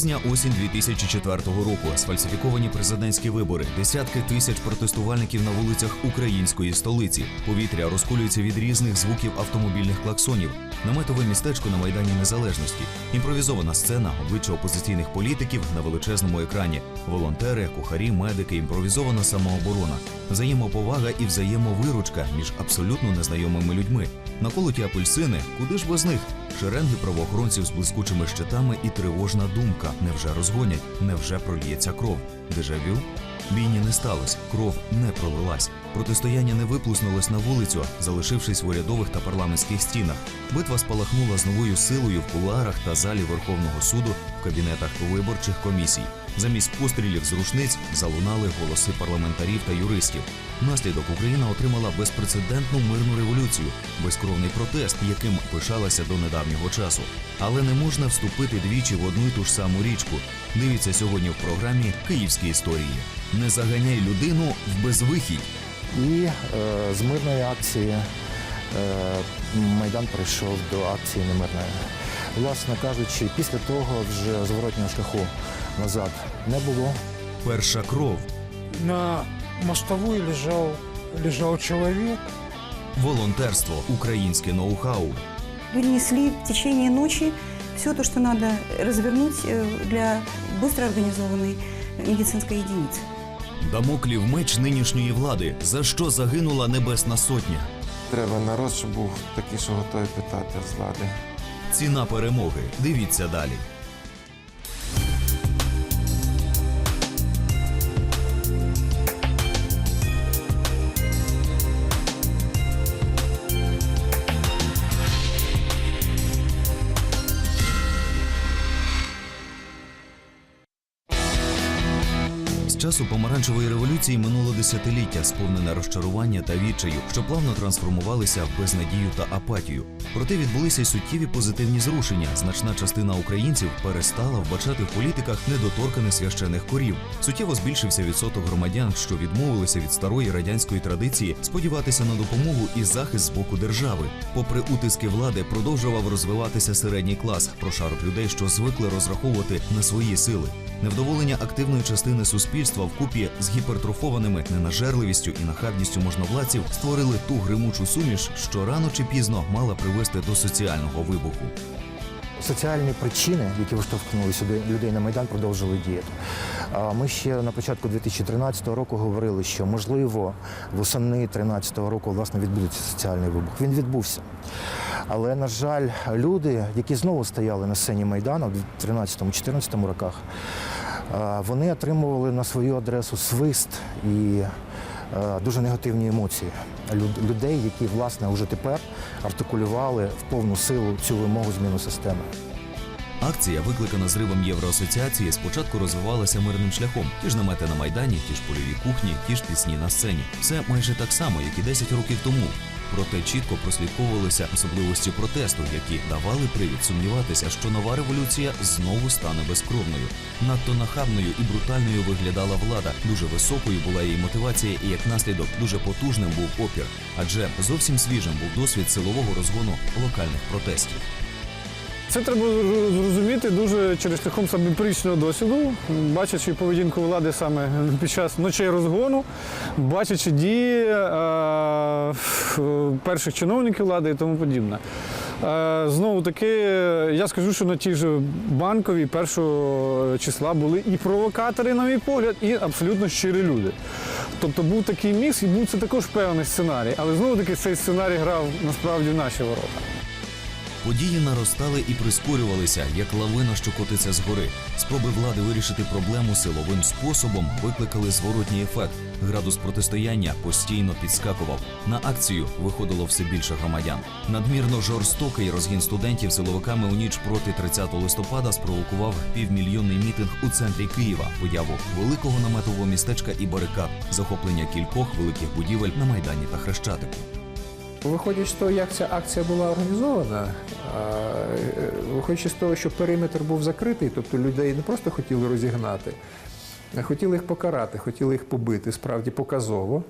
Пізня осінь 2004 року. Сфальсифіковані президентські вибори. Десятки тисяч протестувальників на вулицях української столиці. Повітря розколюється від різних звуків автомобільних клаксонів. Наметове містечко на майдані Незалежності. Імпровізована сцена, обличчя опозиційних політиків на величезному екрані. Волонтери, кухарі, медики, імпровізована самооборона, взаємоповага і взаємовиручка між абсолютно незнайомими людьми. Наколоті апельсини, куди ж без них? Шеренги правоохоронців з блискучими щитами і тривожна думка: невже розгонять, невже проліється кров? Дежавю? Війні не сталося, кров не пролилась. Протистояння не виплеснулось на вулицю, залишившись в урядових та парламентських стінах. Битва спалахнула з новою силою в кулуарах та залі Верховного суду в кабінетах виборчих комісій. Замість пострілів з рушниць залунали голоси парламентарів та юристів. Наслідок Україна отримала безпрецедентну мирну революцію, безкровний протест, яким пишалася до недавнього часу. Але не можна вступити двічі в одну й ту ж саму річку. Дивіться сьогодні в програмі Київські історії. Не заганяй людину в безвихідь. І е, з мирної акції е, Майдан прийшов до акції немирної. Власне кажучи, після того вже зворотнього шляху назад не було. Перша кров, На мостовой лежал, лежал человек. волонтерство, українське ноу-хау. Люди несли в течение ночи все то, что надо развернуть э, для быстро организованной медицинской единицы. Дамоклів меч нинішньої влади. За що загинула Небесна Сотня? Треба народ, щоб був такий, що готовий питати з влади. Ціна перемоги. Дивіться далі. Часу помаранчевої революції минуло десятиліття, сповнене розчарування та відчаю, що плавно трансформувалися в безнадію та апатію. Проте відбулися й суттєві позитивні зрушення. Значна частина українців перестала вбачати в політиках недоторканих священих корів. Суттєво збільшився відсоток громадян, що відмовилися від старої радянської традиції сподіватися на допомогу і захист з боку держави. Попри утиски влади, продовжував розвиватися середній клас, прошарок людей, що звикли розраховувати на свої сили. Невдоволення активної частини суспільства вкупі з гіпертрофованими ненажерливістю і нахабністю можновладців створили ту гримучу суміш, що рано чи пізно мала привести до соціального вибуху. Соціальні причини, які виштовхнули сюди людей на Майдан, продовжили діяти. Ми ще на початку 2013 року говорили, що можливо восени 2013 року власне відбудеться соціальний вибух. Він відбувся. Але, на жаль, люди, які знову стояли на сцені Майдану в 2013-2014 роках, вони отримували на свою адресу свист і е, дуже негативні емоції людей, які власне вже тепер артикулювали в повну силу цю вимогу зміну системи. Акція, викликана зривом Євроасоціації, спочатку розвивалася мирним шляхом. Ті ж намети на майдані, ті ж польові кухні, ті ж пісні на сцені. Все майже так само, як і 10 років тому. Проте чітко прослідковувалися особливості протесту, які давали привід сумніватися, що нова революція знову стане безкровною. Надто нахабною і брутальною виглядала влада. Дуже високою була її мотивація, і як наслідок дуже потужним був опір. Адже зовсім свіжим був досвід силового розгону локальних протестів. Це треба зрозуміти дуже через шляхом саме емпіричного досвіду, бачачи поведінку влади саме під час ночей розгону, бачачи дії е, перших чиновників влади і тому подібне. Е, знову таки, я скажу, що на тій же банковій першого числа були і провокатори, на мій погляд, і абсолютно щирі люди. Тобто був такий мікс, і був це також певний сценарій. Але знову таки цей сценарій грав насправді в наші ворота. Події наростали і прискорювалися, як лавина, що котиться згори. Спроби влади вирішити проблему силовим способом викликали зворотній ефект. Градус протистояння постійно підскакував. На акцію виходило все більше громадян. Надмірно жорстокий розгін студентів силовиками у ніч проти 30 листопада спровокував півмільйонний мітинг у центрі Києва, появу великого наметового містечка і барикад, захоплення кількох великих будівель на майдані та хрещатику. Виходячи з того, як ця акція була організована, виходячи з того, що периметр був закритий, тобто людей не просто хотіли розігнати, а хотіли їх покарати, хотіли їх побити справді показово.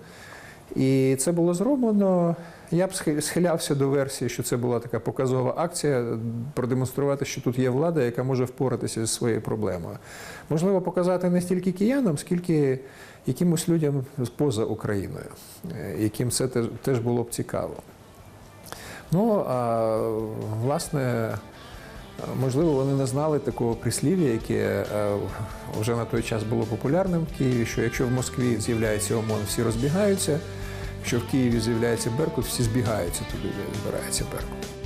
І це було зроблено. Я б схилявся до версії, що це була така показова акція, продемонструвати, що тут є влада, яка може впоратися зі своєю проблемою. Можливо, показати не стільки киянам, скільки якимось людям поза Україною, е, яким це теж- було б цікаво. Ну, а власне, можливо, вони не знали такого прислів'я, яке е, вже на той час було популярним в Києві, що якщо в Москві з'являється ОМОН, всі розбігаються, якщо в Києві з'являється Беркут, всі збігаються туди, де збирається Беркут.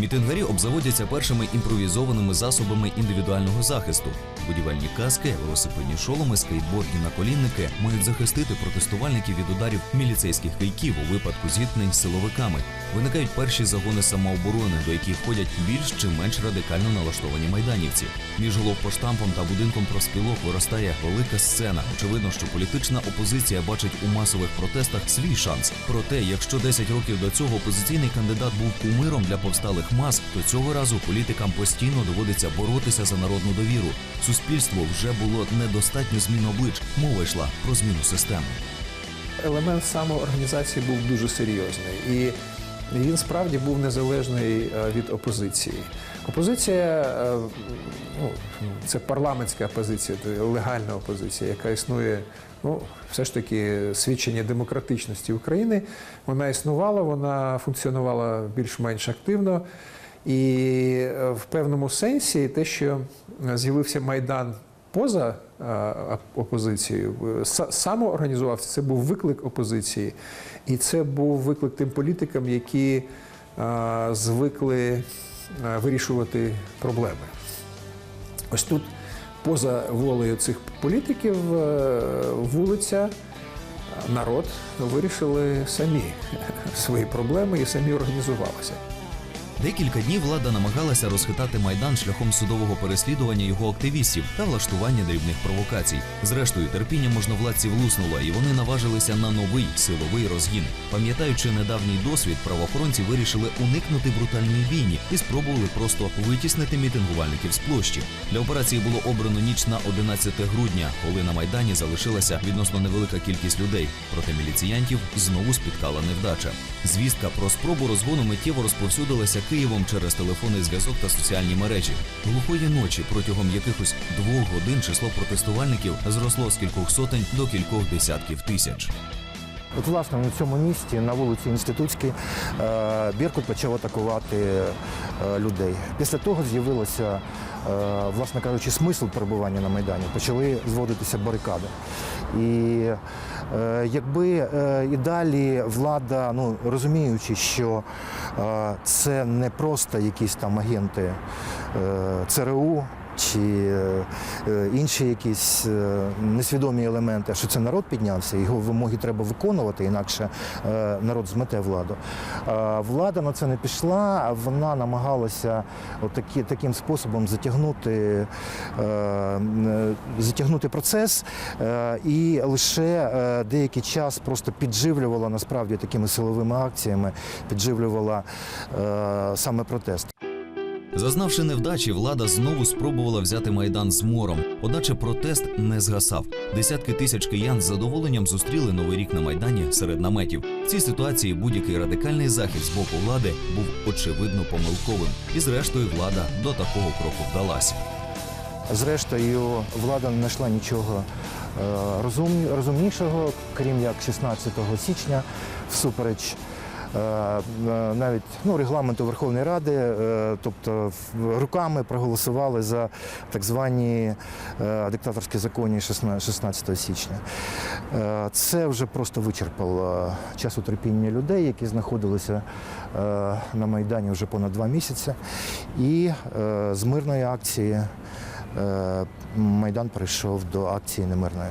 Мітингарі обзаводяться першими імпровізованими засобами індивідуального захисту. Будівельні каски, велосипедні шоломи, скейтбордні наколінники мають захистити протестувальників від ударів міліцейських кийків у випадку зіткнень з силовиками. Виникають перші загони самооборони, до яких входять більш чи менш радикально налаштовані майданівці. Між головпоштампом та будинком профспілок виростає велика сцена. Очевидно, що політична опозиція бачить у масових протестах свій шанс. Проте, якщо 10 років до цього опозиційний кандидат був кумиром для повсталих мас, то цього разу політикам постійно доводиться боротися за народну довіру. Суспільство вже було недостатньо змін облич. Мова йшла про зміну системи. елемент самоорганізації був дуже серйозний. І він справді був незалежний е, від опозиції. Опозиція е, ну, це парламентська опозиція, легальна опозиція, яка існує, ну, все ж таки, свідчення демократичності України. Вона існувала, вона функціонувала більш-менш активно. І е, в певному сенсі те, що з'явився Майдан поза е, опозицією, е, самоорганізувався, це був виклик опозиції. І це був виклик тим політикам, які звикли вирішувати проблеми. Ось тут, поза волею цих політиків, е, вулиця, народ вирішили самі свої проблеми і самі організувалися. Декілька днів влада намагалася розхитати майдан шляхом судового переслідування його активістів та влаштування дрібних провокацій. Зрештою, терпіння можновладців луснуло, і вони наважилися на новий силовий розгін. Пам'ятаючи недавній досвід, правоохоронці вирішили уникнути брутальної бійні і спробували просто витіснити мітингувальників з площі. Для операції було обрано ніч на 11 грудня, коли на майдані залишилася відносно невелика кількість людей. Проте міліціянтів знову спіткала невдача. Звістка про спробу розгону миттєво розповсюдилася Києвом через телефонний зв'язок та соціальні мережі. Глухої ночі протягом якихось двох годин число протестувальників зросло з кількох сотень до кількох десятків тисяч. От, власне, на цьому місці, на вулиці Інститутській, е, Біркут почав атакувати е, людей. Після того з'явилося, власне кажучи, смисл перебування на Майдані. Почали зводитися барикади. І е, якби е, і далі влада, ну розуміючи, що е, це не просто якісь там агенти е, ЦРУ. Чи е, е, інші якісь е, несвідомі елементи, що це народ піднявся, його вимоги треба виконувати, інакше народ змете владу. Влада на це не пішла, вона намагалася отакі, таким способом затягнути, затягнути процес і лише деякий час просто підживлювала насправді такими силовими акціями, підживлювала саме протест. Зазнавши невдачі, влада знову спробувала взяти майдан з мором. Одначе протест не згасав. Десятки тисяч киян з задоволенням зустріли новий рік на майдані серед наметів. В цій ситуації будь-який радикальний захід з боку влади був очевидно помилковим, і зрештою влада до такого кроку вдалася. Зрештою, влада не знайшла нічого е, розумнішого, крім як 16 січня, всупереч навіть ну, регламенту Верховної Ради, е, тобто руками проголосували за так звані е, диктаторські закони 16 16 січня. Е, Це вже просто вичерпало часу терпіння людей, які знаходилися е, на Майдані вже понад два місяці. І е, з мирної акції е, Майдан перейшов до акції немирної.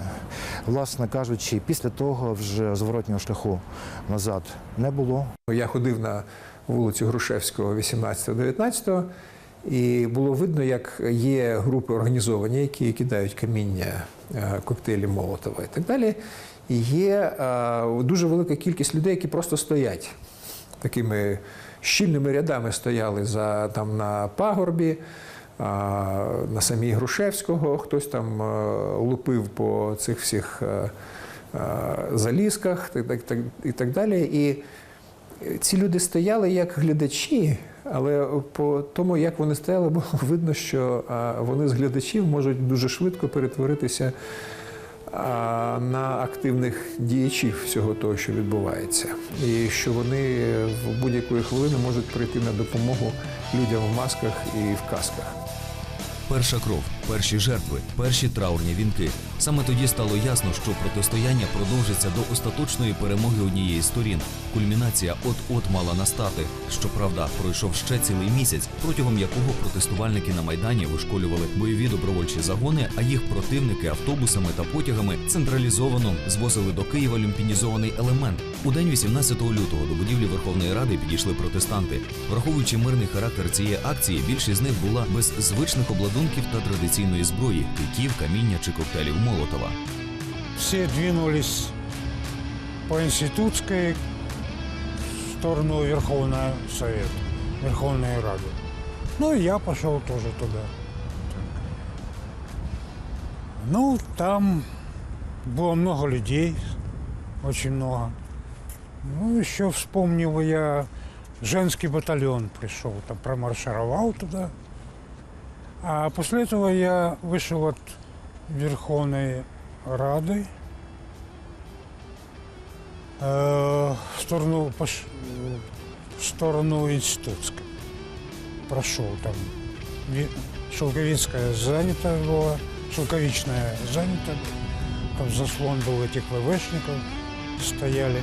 Власне кажучи, після того вже зворотнього шляху назад не було. Я ходив на вулицю Грушевського 18-19, і було видно, як є групи організовані, які кидають каміння, е, коктейлі Молотова і так далі. І є е, дуже велика кількість людей, які просто стоять такими щільними рядами стояли за, там, на пагорбі. На самій Грушевського хтось там е, лупив по цих всіх е, е, залізках і так, далі. І ці люди стояли як глядачі, але по тому, як вони стояли, було видно, що вони з глядачів можуть дуже швидко перетворитися на активних діячів всього того, що відбувається, і що вони в будь-якої хвилини можуть прийти на допомогу людям в масках і в касках. Перша кров, перші жертви, перші траурні вінки. Саме тоді стало ясно, що протистояння продовжиться до остаточної перемоги однієї сторін. Кульмінація от-от мала настати. Щоправда, пройшов ще цілий місяць, протягом якого протестувальники на майдані вишколювали бойові добровольчі загони, а їх противники автобусами та потягами централізовано звозили до Києва люмпінізований елемент. У день 18 лютого до будівлі Верховної Ради підійшли протестанти. Враховуючи мирний характер цієї акції, більшість з них була без звичних обладунків та традиційної зброї кийків, каміння чи коктейлів Молотова. Все двинулись по Институтской в сторону Верховного Совета, Верховной Рады. Ну, и я пошел тоже туда. Ну, там было много людей, очень много. Ну, еще вспомнил я, женский батальон пришел, там промаршировал туда. А после этого я вышел от Верховной Рады э, в сторону, пош- э, в сторону Институтской. Прошел там. Ви- Шелковицкая занята была, Шелковичная занята. Там заслон был этих ВВшников, стояли.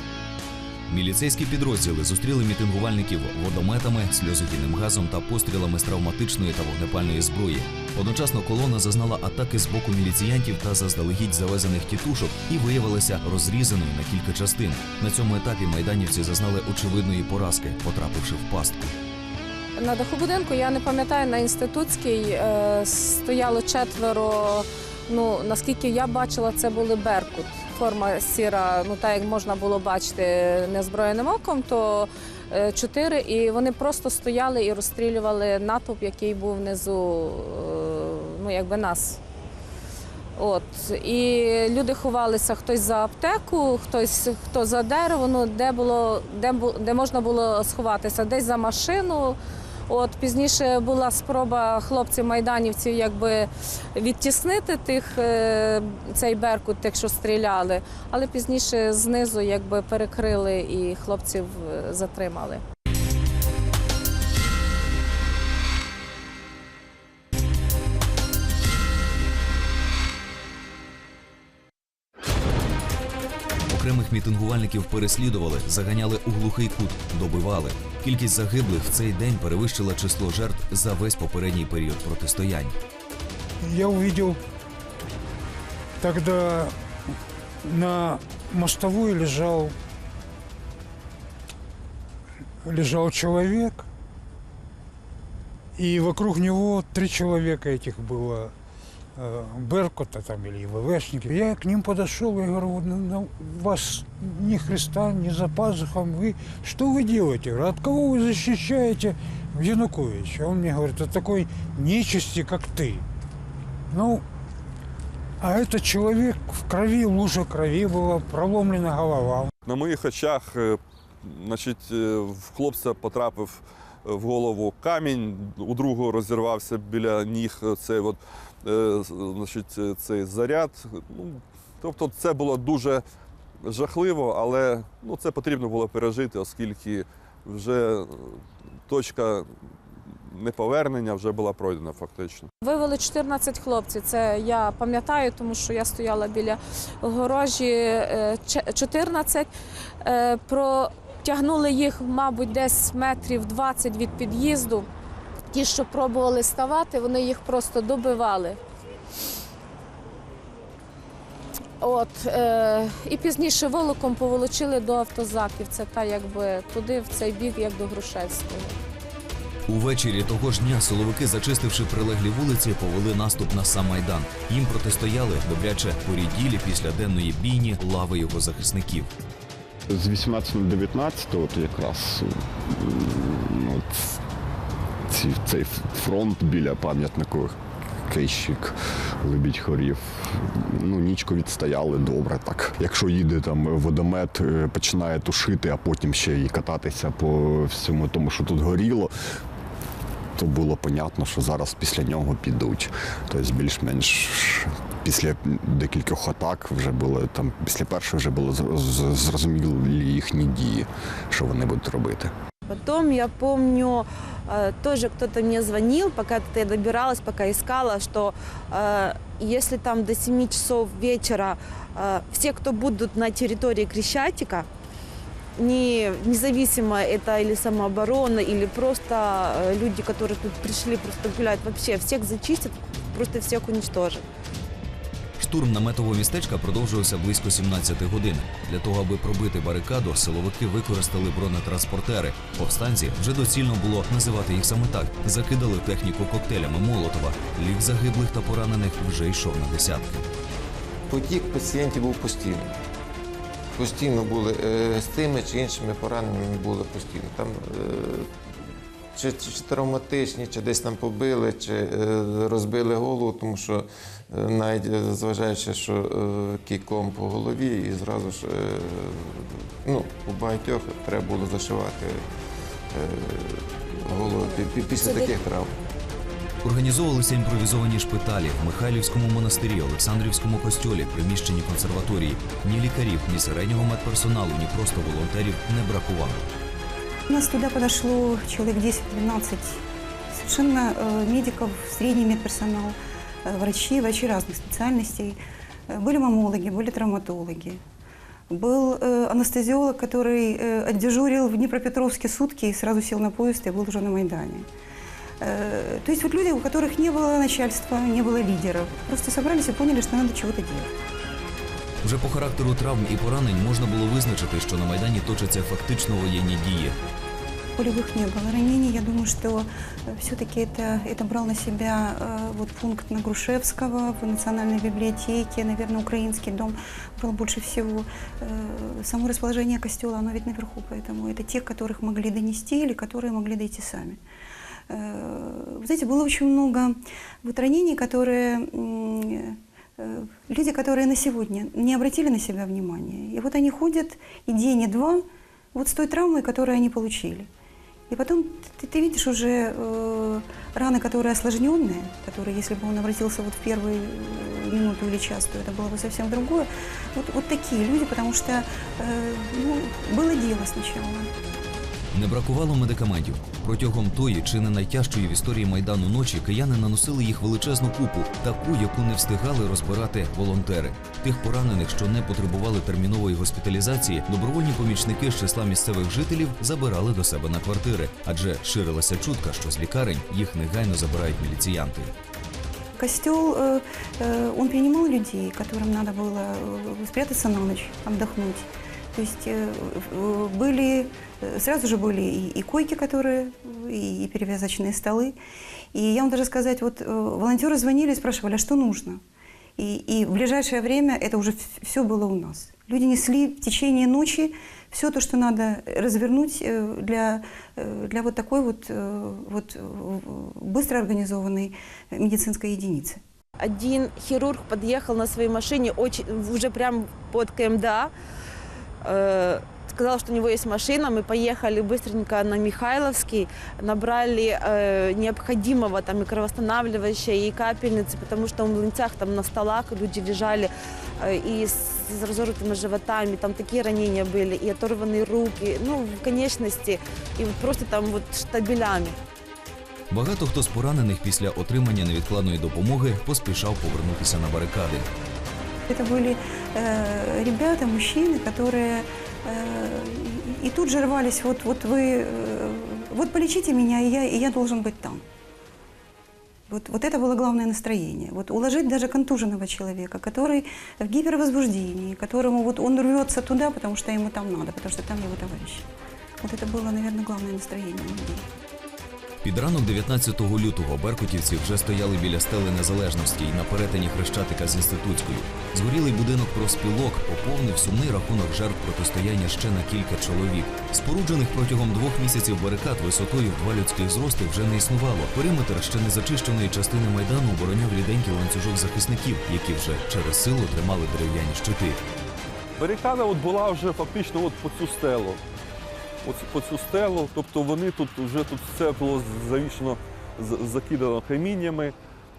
Міліцейські підрозділи зустріли мітингувальників водометами, сльозогінним газом та пострілами з травматичної та вогнепальної зброї. Одночасно колона зазнала атаки з боку міліціянтів та заздалегідь завезених тітушок і виявилася розрізаною на кілька частин. На цьому етапі майданівці зазнали очевидної поразки, потрапивши в пастку. На даху будинку я не пам'ятаю, на інститутській е, стояло четверо. Ну наскільки я бачила, це були Беркут. Форма сіра, ну так як можна було бачити незброєним оком, то е, чотири, і вони просто стояли і розстрілювали натовп, який був внизу, е, ну якби нас. От і люди ховалися хтось за аптеку, хтось хто за дерево, ну де було, де де можна було сховатися, десь за машину. От пізніше була спроба хлопців майданівців якби відтіснити тих е, цей беркут, тих, що стріляли, але пізніше знизу якби перекрили і хлопців е, затримали. Окремих мітингувальників переслідували, заганяли у глухий кут, добивали. Кількість загиблих в цей день перевищила число жертв за весь попередній період протистоянь. Я увидел тогда на мостовой лежал лежал человек, и вокруг него три человека этих было э, Беркута там или ВВшники. Я к ним подошел и говорю, «Вот, ну, ну, у вас ни Христа, ни за пазухом, вы что вы делаете? Я говорю, От кого вы защищаете Януковича? Он мне говорит, от такой нечисти, как ты. Ну, а этот человек в крови, лужа крови была, проломлена голова. На моїх очах е, значить, е, в хлопця потрапив е, в голову камінь, у другого розірвався біля ніг цей, от, е, значить, е, цей заряд. Ну, тобто це було дуже жахливо, але ну, це потрібно було пережити, оскільки вже е, точка неповернення вже була пройдена фактично. Вивели 14 хлопців. Це я пам'ятаю, тому що я стояла біля огорожі е, 14. Е, Протягнули їх, мабуть, десь метрів 20 від під'їзду. Ті, що пробували ставати, вони їх просто добивали. От, е, і пізніше волоком поволочили до автозаків. Це та якби туди, в цей бік, як до Грушевського. Увечері того ж дня силовики, зачистивши прилеглі вулиці, повели наступ на сам майдан. Їм протистояли добряче поріділі після денної бійні лави його захисників. З 18 на 19 от якраз от, ці, цей фронт біля пам'ятникових Кищик, Лебідь Хорів. Ну, нічку відстояли добре так. Якщо їде там водомет, е, починає тушити, а потім ще і кататися по всьому тому, що тут горіло. То було понятно, що зараз після нього підуть. Тобто більш-менш після декількох атак вже було там, після першої вже було зр- з- зрозумілі їхні дії, що вони будуть робити. Потом я помню, э, тоже кто-то мне звонил, пока я добиралась, пока искала, что э, если там до 7 часов вечера э, все, кто будут на территории Крещатика, не, независимо это или самооборона, или просто э, люди, которые тут пришли просто гулять, вообще всех зачистят, просто всех уничтожат. Штурм наметового містечка продовжувався близько 17 годин. Для того, аби пробити барикаду, силовики використали бронетранспортери. Повстанці вже доцільно було називати їх саме так. Закидали техніку коктейлями Молотова. Лік загиблих та поранених вже йшов на десятки. Потік пацієнтів був постійно. Постійно були е, з тими чи іншими пораненнями були постійно. Там е, чи, чи, травматичні, чи десь там побили, чи е, розбили голову, тому що навіть е, зважаючи, що е, кійком по голові, і зразу ж е, ну, у багатьох треба було зашивати е, голову пі- пі- після таких травм. Організовувалися імпровізовані шпиталі в Михайлівському монастирі, Олександрівському костьолі, приміщенні консерваторії. Ні лікарів, ні середнього медперсоналу, ні просто волонтерів не бракувало. У нас туда подошло человек 10-12 совершенно медиков, средний медперсонал, врачи, врачи разных специальностей. Э, Были мамологи, были травматологи. Был э, анестезиолог, который э, отдежурил в Днепропетровске сутки и сразу сел на поезд и был уже на Майдане. Э, то есть вот люди, у которых не было начальства, не было лидеров, просто собрались и поняли, что надо чего-то делать. Вже по характеру травм і поранень можна було визначити, що на майдані точаться фактично воєнні дії. Полевых не было ранений. Я думаю, что все-таки это, это брал на себя э, вот пункт на Грушевского в Национальной библиотеке. Наверное, украинский дом брал больше всего. Э, само расположение костела, оно ведь наверху, поэтому это те, которых могли донести или которые могли дойти сами. Э, знаете, было очень много вот ранений, которые э, люди, которые на сегодня не обратили на себя внимания. И вот они ходят и день, и два вот с той травмой, которую они получили. И потом ты, ты видишь уже э, раны, которые осложненные, которые, если бы он обратился вот в первую э, минуту или час, то это было бы совсем другое. Вот, вот такие люди, потому что э, ну, было дело сначала. Не бракувало медикаментів. Протягом тої чи не найтяжчої в історії майдану ночі кияни наносили їх величезну купу, таку, яку не встигали розбирати волонтери. Тих поранених, що не потребували термінової госпіталізації, добровольні помічники з числа місцевих жителів забирали до себе на квартири, адже ширилася чутка, що з лікарень їх негайно забирають міліціянти. Костел, э, э, он принимал людей, которым надо было э, спрятаться на ночь, отдохнуть. То есть э, э, были, э, сразу же были и, и койки, которые, и, и перевязочные столы. И я вам даже сказать, вот волонтеры звонили и спрашивали, а что нужно? И, и в ближайшее время это уже все было у нас. Люди несли в течение ночи все то, что надо развернуть для, для вот такой вот, вот быстро организованной медицинской единицы. Один хирург подъехал на своей машине очень, уже прям под КМДА, э, сказал, что у него есть машина. Мы поехали быстренько на Михайловский, набрали э, необходимого там и кровоостанавливающее, и капельницы, потому что в млынцах там на столах люди лежали э, и с, с разорванными животами, там такие ранения были, и оторванные руки, ну, в конечности, и вот просто там вот штабелями. Багато хто з поранених після отримання невідкладної допомоги поспішав повернутися на барикади. Это были э, ребята, мужчины, которые э, и, и тут же рвались, вот, вот вы, э, вот полечите меня, и я, и я должен быть там. Вот, вот это было главное настроение. Вот уложить даже контуженного человека, который в гипервозбуждении, которому вот он рвется туда, потому что ему там надо, потому что там его товарищи. Вот это было, наверное, главное настроение у людей. Під ранок 19 лютого беркутівці вже стояли біля стели незалежності і на перетині хрещатика з інститутською. Згорілий будинок профспілок поповнив сумний рахунок жертв протистояння ще на кілька чоловік. Споруджених протягом двох місяців барикад висотою в два людських зрости вже не існувало. Периметр ще не зачищеної частини майдану обороняв ріденький ланцюжок захисників, які вже через силу тримали дерев'яні щити. Барикада от була вже фактично от по цю стелу. От по цю стелу. Тобто вони тут вже тут все було завішено, закидано каміннями.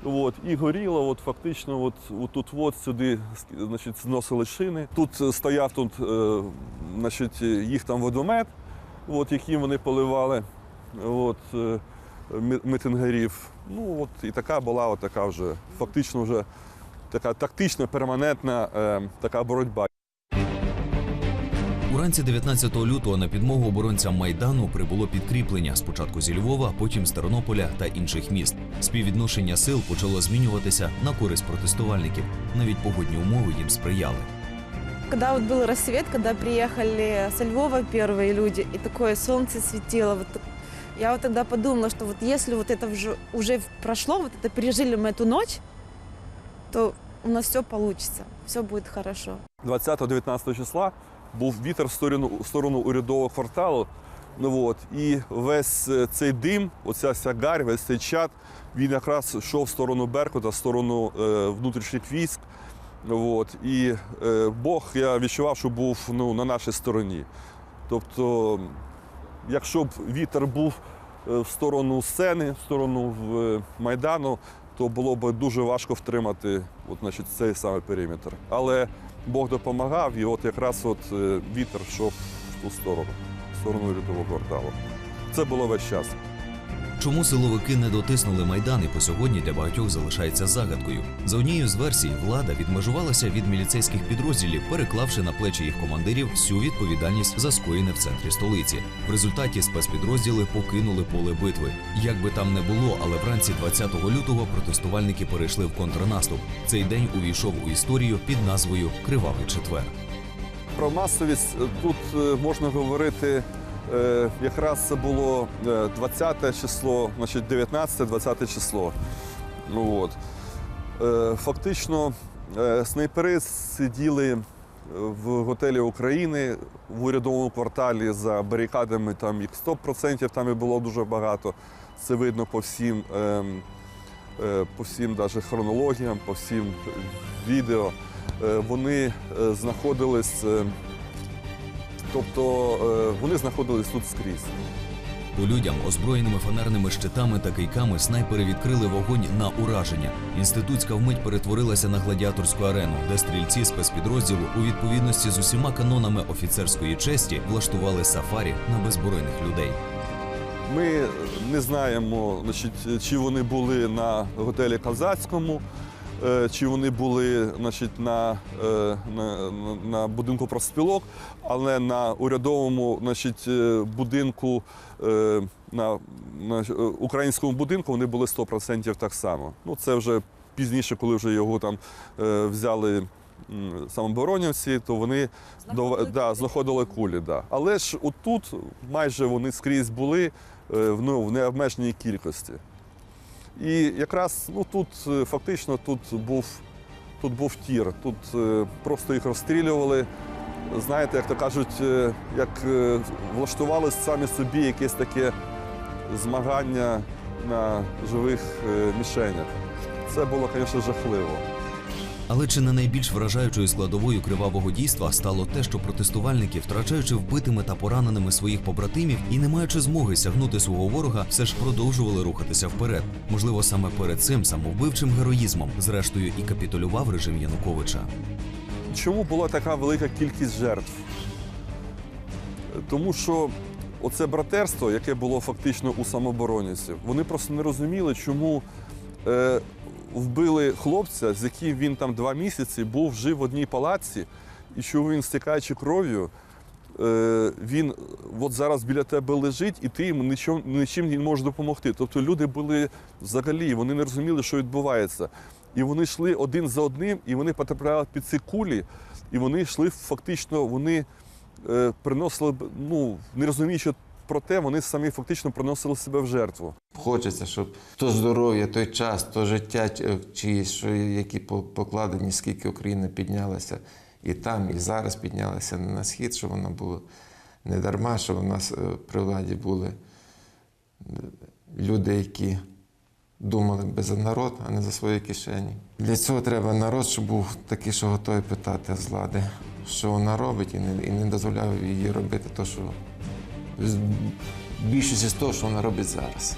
От, і горіло, от фактично, от, от тут от сюди значить, зносили шини. Тут е, стояв тут, е, значить, їх там водомет, от, яким вони поливали от, е, митингарів. Ну, от, і така була от така вже, фактично вже така тактична, перманентна е, така боротьба. Уранці 19 лютого на підмогу оборонцям майдану прибуло підкріплення спочатку зі Львова, потім з Тернополя та інших міст. Співвідношення сил почало змінюватися на користь протестувальників. Навіть погодні умови їм сприяли. Когда вот был рассвет, когда приехали со Львова первые люди, и такое солнце светило, вот, так- я вот тогда подумала, что вот если вот это уже, уже прошло, вот это пережили мы эту ночь, то у нас все получится, все будет хорошо. 20-19 числа був вітер в сторону, в сторону урядового кварталу. Ну, от, і весь е, цей дим, оця вся гарь, весь цей чад, він якраз йшов в сторону Беркута, в сторону е, внутрішніх військ. От, і е, Бог, я відчував, що був ну, на нашій стороні. Тобто, якщо б вітер був е, в сторону сцени, в сторону е, Майдану, то було б дуже важко втримати от, значить, цей саме периметр. Але Бог допомагав, і от якраз от е, вітер йшов в ту сторону, в сторону рятового кварталу. Це було весь час. Чому силовики не дотиснули майдан і по сьогодні для багатьох залишається загадкою. За однією з версій, влада відмежувалася від міліцейських підрозділів, переклавши на плечі їх командирів всю відповідальність за скоєне в центрі столиці. В результаті спецпідрозділи покинули поле битви. Як би там не було, але вранці 20 лютого протестувальники перейшли в контрнаступ. Цей день увійшов у історію під назвою Кривавий четвер. Про масовість е, тут е, можна говорити. Е, Якраз це було е, 20 число, значить 19-20 число. Ну, от. Е, Фактично е, снайпери сиділи в готелі України в урядовому кварталі за барикадами, там їх 100%, там і було дуже багато. Це видно по всім, ем, е, по всім даже хронологіям, по всім відео. Е, Вони е, знаходились, е, тобто е, вони знаходились тут скрізь. По людям, озброєними фонарними щитами та кийками, снайпери відкрили вогонь на ураження. Інститутська вмить перетворилася на гладіаторську арену, де стрільці спецпідрозділу у відповідності з усіма канонами офіцерської честі влаштували сафарі на беззбройних людей. Ми не знаємо, значить, чи вони були на готелі Казацькому, чи вони були значить, на, е, на, на- будинку профспілок, але на урядовому значить, е, будинку, е, на, на е, українському будинку вони були 100% так само. Ну, це вже пізніше, коли вже його там е, взяли м, самооборонівці, то вони Знаходили до, да, кулі. знаходили кулі. Да. Але ж отут майже вони скрізь були е, в, ну, в необмеженій кількості. І якраз ну, тут е, фактично тут був, тут був тір, тут е, просто їх розстрілювали. Знаєте, як то кажуть, е, як влаштували самі собі якесь таке змагання на живих мішенях. Це було, звісно, жахливо. Але чи не найбільш вражаючою складовою кривавого дійства стало те, що протестувальники, втрачаючи вбитими та пораненими своїх побратимів і не маючи змоги сягнути свого ворога, все ж продовжували рухатися вперед. Можливо, саме перед цим самовбивчим героїзмом, зрештою, і капітулював режим Януковича. Чому була така велика кількість жертв? Тому що оце братерство, яке було фактично у самоборонівців, вони просто не розуміли, чому е, вбили хлопця, з яким він там два місяці був жив в одній палаці, і що він, стікаючи кров'ю, е, він от зараз біля тебе лежить, і ти йому нічим, нічим не можеш допомогти. Тобто люди були взагалі, вони не розуміли, що відбувається. І вони йшли один за одним, і вони потрапляли під ці кулі, і вони йшли фактично, вони е, приносили, ну, не розуміючи проте вони самі фактично приносили себе в жертву. Хочеться, щоб то здоров'я, той час, то життя е, чиїсь, які покладені, скільки Україна піднялася і там, і зараз піднялася на схід, щоб воно було не дарма, що у нас е, при владі були е, люди, які думали би за народ, а не за свої кишені. Для цього треба народ, щоб був такий, що готовий питати з влади, що вона робить, і не, і не дозволяв їй робити те, що більшість з того, що вона робить зараз.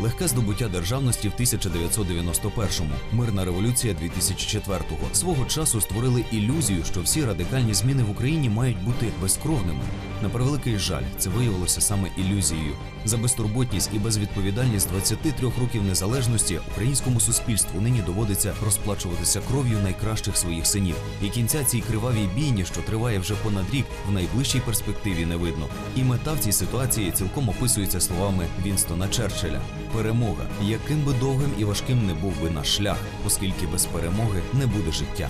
Легке здобуття державності в 1991-му, мирна революція 2004-го свого часу створили ілюзію, що всі радикальні зміни в Україні мають бути безкровними. На превеликий жаль, це виявилося саме ілюзією. За безтурботність і безвідповідальність 23 років незалежності українському суспільству нині доводиться розплачуватися кров'ю найкращих своїх синів. І кінця цій кривавій бійні, що триває вже понад рік, в найближчій перспективі не видно. І мета в цій ситуації цілком описується словами Вінстона Черчилля: перемога, яким би довгим і важким не був би наш шлях, оскільки без перемоги не буде життя.